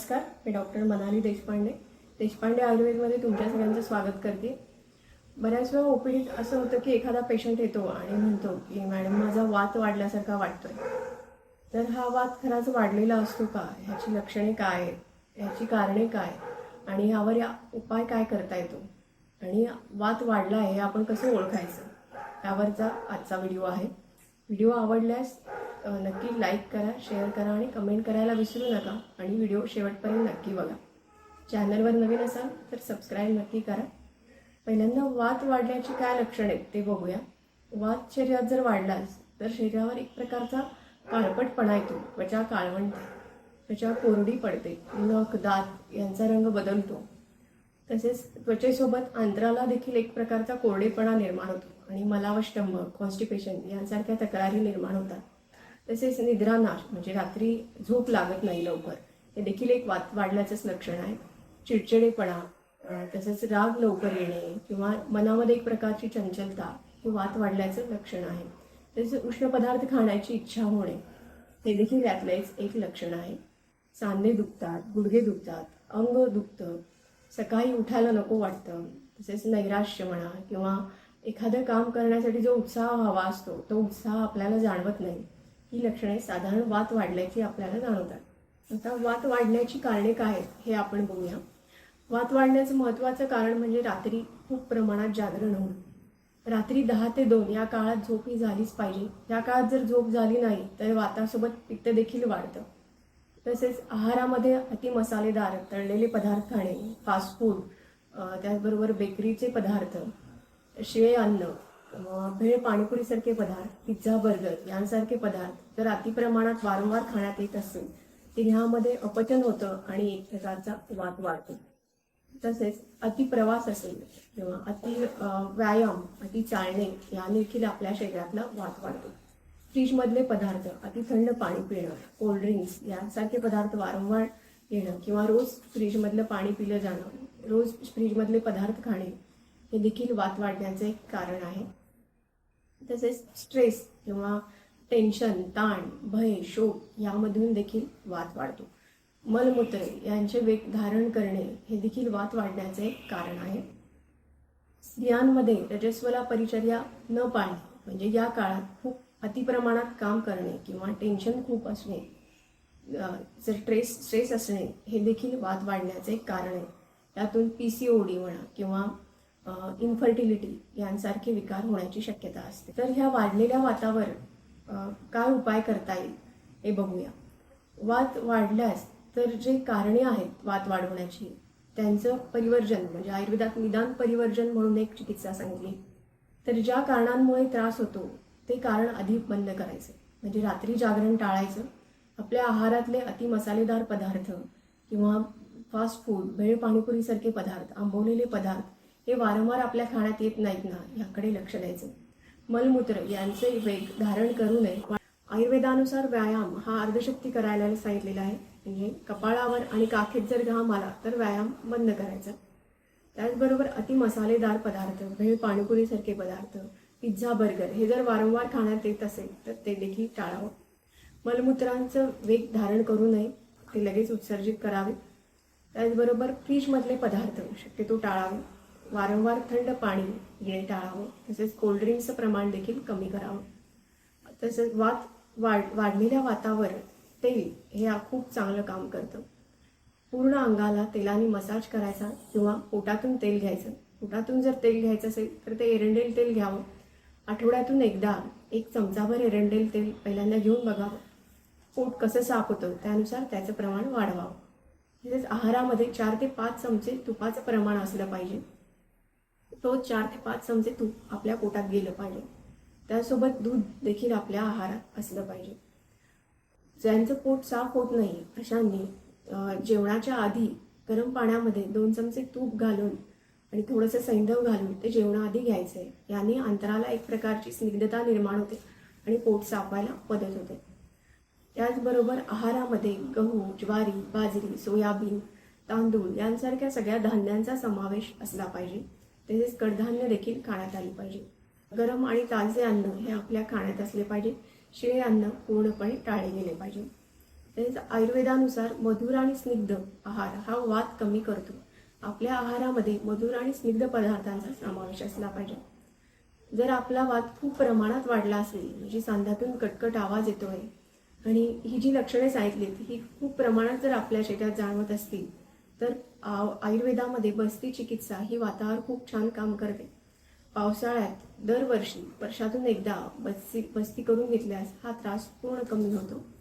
नमस्कार मी डॉक्टर मनाली देशपांडे. देशपांडे आयुर्वेदमध्ये तुमच्या सगळ्यांचं स्वागत करते. बऱ्याच वेळा ओपीडीत असं होतं की एखादा पेशंट येतो आणि म्हणतो की मॅडम माझा वात वाढल्यासारखा वाटतोय. तर हा वात खराच वाढलेला असतो का? ह्याची लक्षणे काय? आहेत ह्याची कारणे काय? आणि यावर या उपाय काय करता येतो? आणि वात वाढला आहे हे आपण कसं ओळखायचं? यावरचा आजचा व्हिडिओ आहे. व्हिडिओ आवडल्यास नक्की लाईक करा शेअर करा आणि कमेंट करायला विसरू नका. आणि व्हिडिओ शेवटपर्यंत नक्की बघा. चॅनलवर नवीन असाल तर सबस्क्राईब नक्की करा. पहिल्यांदा वात वाढण्याची काय लक्षणं आहेत ते बघूया. वात शरीरात जर वाढलाच तर शरीरावर एक प्रकारचा काळपटपणा येतो त्वचा काळवंटे त्वचा कोरडी पडते नख दात यांचा रंग बदलतो. तसेच त्वचेसोबत आंतराला देखील एक प्रकारचा कोरडेपणा निर्माण होतो. आणि मलावष्टंभ कॉन्स्टिपेशन यांसारख्या तक्रारी निर्माण होतात. तसेच निद्रानाश म्हणजे रात्री झोप लागत नाही लवकर. हे देखील एक वात वाढल्याचंच लक्षण आहे. चिडचिडेपणा तसेच राग लवकर येणे किंवा मनामध्ये एक प्रकारची चंचलता हे वात वाढल्याचं लक्षण आहे. तसेच उष्ण पदार्थ खाण्याची इच्छा होणे हे देखील यातलेच एक लक्षण आहे. सांधे दुखतात गुडघे दुखतात अंग दुखतं सकाळी उठायला नको वाटतं तसेच नैराश्य म्हणा किंवा एखादं काम करण्यासाठी जो उत्साह हवा असतो तो उत्साह आपल्याला जाणवत नाही. ही लक्षणे साधारण वात वाढल्याची आपल्याला जाणवतात. आता वात वाढण्याची कारणे काय आहेत हे आपण बघूया. वात वाढण्याचं महत्त्वाचं कारण म्हणजे रात्री खूप प्रमाणात जागरण होणं. रात्री दहा ते दोन या काळात झोप ही झालीच पाहिजे. या काळात जर झोप झाली नाही तर वातासोबत पित्त देखील वाढतं. तसेच आहारामध्ये अति मसालेदार तळलेले पदार्थ खाणे फास्ट फूड त्याचबरोबर बेकरीचे पदार्थ शिळे अन्न भेळ पाणीपुरीसारखे पदार्थ पिझ्झा बर्गर यांसारखे पदार्थ जर अति प्रमाणात वारंवार खाण्यात येत असेल तर ह्यामध्ये अपचन होतं आणि एक प्रकारचा वाद वाढतो. तसेच अति प्रवास असेल किंवा अति व्यायाम अति चालणे याने देखील आपल्या शरीरातला वात वाढतो. फ्रीजमधले पदार्थ अति थंड पाणी पिणं कोल्ड्रिंक्स यांसारखे पदार्थ वारंवार येणं किंवा रोज फ्रीजमधलं पाणी पिलं जाणं रोज फ्रीजमधले पदार्थ खाणे हे देखील वात वाढण्याचं एक कारण आहे. तसेच स्ट्रेस किंवा टेन्शन ताण भय शोक यामधून देखील वात वाढतो. मलमूत्र यांचे वेग धारण करणे हे देखील वात वाढण्याचे कारण आहे. स्त्रियांमध्ये रजस्वला परिचर्या न पाळणे म्हणजे या काळात खूप अतिप्रमाणात काम करणे किंवा टेन्शन खूप असणे जर स्ट्रेस स्ट्रेस असणे हे देखील वाद वाढण्याचे कारण आहे. त्यातून पी सी ओ डी म्हणा किंवा इन्फर्टिलिटी यांसारखे विकार होण्याची शक्यता असते. तर ह्या वाढलेल्या वातावर काय उपाय करता येईल हे बघूया. वात वाढल्यास तर जे कारणे आहेत वात वाढवण्याची त्यांचं परिवर्जन म्हणजे आयुर्वेदात निदान परिवर्जन म्हणून एक चिकित्सा सांगितली तर ज्या कारणांमुळे त्रास होतो ते कारण आधी बंद करायचं. म्हणजे रात्री जागरण टाळायचं. आपल्या आहारातले अति मसालेदार पदार्थ किंवा फास्ट फूड भेळ पाणीपुरीसारखे पदार्थ आंबवलेले पदार्थ हे वारंवार आपल्या खाण्यात येत नाहीत ना याकडे लक्ष द्यायचं. मलमूत्र यांचे वेग धारण करू नये. आयुर्वेदानुसार व्यायाम हा अर्धशक्ती करायला सांगितलेला आहे. म्हणजे कपाळावर आणि काखेत जर घाम आला तर व्यायाम बंद करायचा. त्याचबरोबर अति मसालेदार पदार्थ भेळ पाणीपुरीसारखे पदार्थ पिझ्झा बर्गर हे जर वारंवार खाण्यात येत असेल तर ते देखील टाळावं. मलमूत्रांचं वेग धारण करू नये ते लगेच उत्सर्जित करावे. त्याचबरोबर फ्रीजमधले पदार्थ शक्यतो टाळावे. वारंवार थंड पाणी घेणे टाळावं. तसेच कोल्ड्रिंक्सचं प्रमाण देखील कमी करावं. तसंच वात वाढ वाढलेल्या वातावर तेल हे खूप चांगलं काम करतं. पूर्ण अंगाला तेलाने मसाज करायचा किंवा पोटातून तेल घ्यायचं. पोटातून जर तेल घ्यायचं असेल तर ते एरंडेल तेल घ्यावं. आठवड्यातून एकदा एक चमचाभर एरंडेल तेल पहिल्यांदा घेऊन बघावं. पोट कसं साफ होतं त्यानुसार त्याचं प्रमाण वाढवावं. तसेच आहारामध्ये चार ते पाच चमचे तुपाचं प्रमाण असलं पाहिजे. रोज चार ते पाच चमचे तूप आपल्या पोटात गेलं पाहिजे. त्यासोबत दूध देखील आपल्या आहारात असलं पाहिजे. ज्यांचं पोट साफ होत नाही अशांनी जेवणाच्या आधी गरम पाण्यामध्ये दोन चमचे तूप घालून आणि थोडंसं सैंधव घालून ते जेवणाआधी घ्यायचं. आहे याने अंतराला एक प्रकारची स्निग्धता निर्माण होते आणि पोट साफवायला मदत होते. त्याचबरोबर आहारामध्ये गहू ज्वारी बाजरी सोयाबीन तांदूळ यांसारख्या सगळ्या धान्यांचा समावेश असला पाहिजे. तसेच कडधान्य देखील खाण्यात आली पाहिजे. गरम आणि ताजे अन्न हे आपल्या खाण्यात असले पाहिजे. शिळे अन्न पूर्णपणे टाळले गेले पाहिजे. तसेच आयुर्वेदानुसार मधुर आणि स्निग्ध आहार हा वाद कमी करतो. आपल्या आहारामध्ये मधुर आणि स्निग्ध पदार्थांचा समावेश असला पाहिजे. जर आपला वाद खूप प्रमाणात वाढला असेल म्हणजे सांध्यातून कटकट आवाज येतोय आणि ही जी लक्षणे सांगितलीत ही खूप प्रमाणात जर आपल्या शरीरात जाणवत असतील तर आ- आयुर्वेदामध्ये बस्ती चिकित्सा ही वातावर खूप छान काम करते. पावसाळ्यात दरवर्षी वर्षातून एकदा बस्ती बस्ती करून घेतल्यास हा त्रास पूर्ण कमी होतो.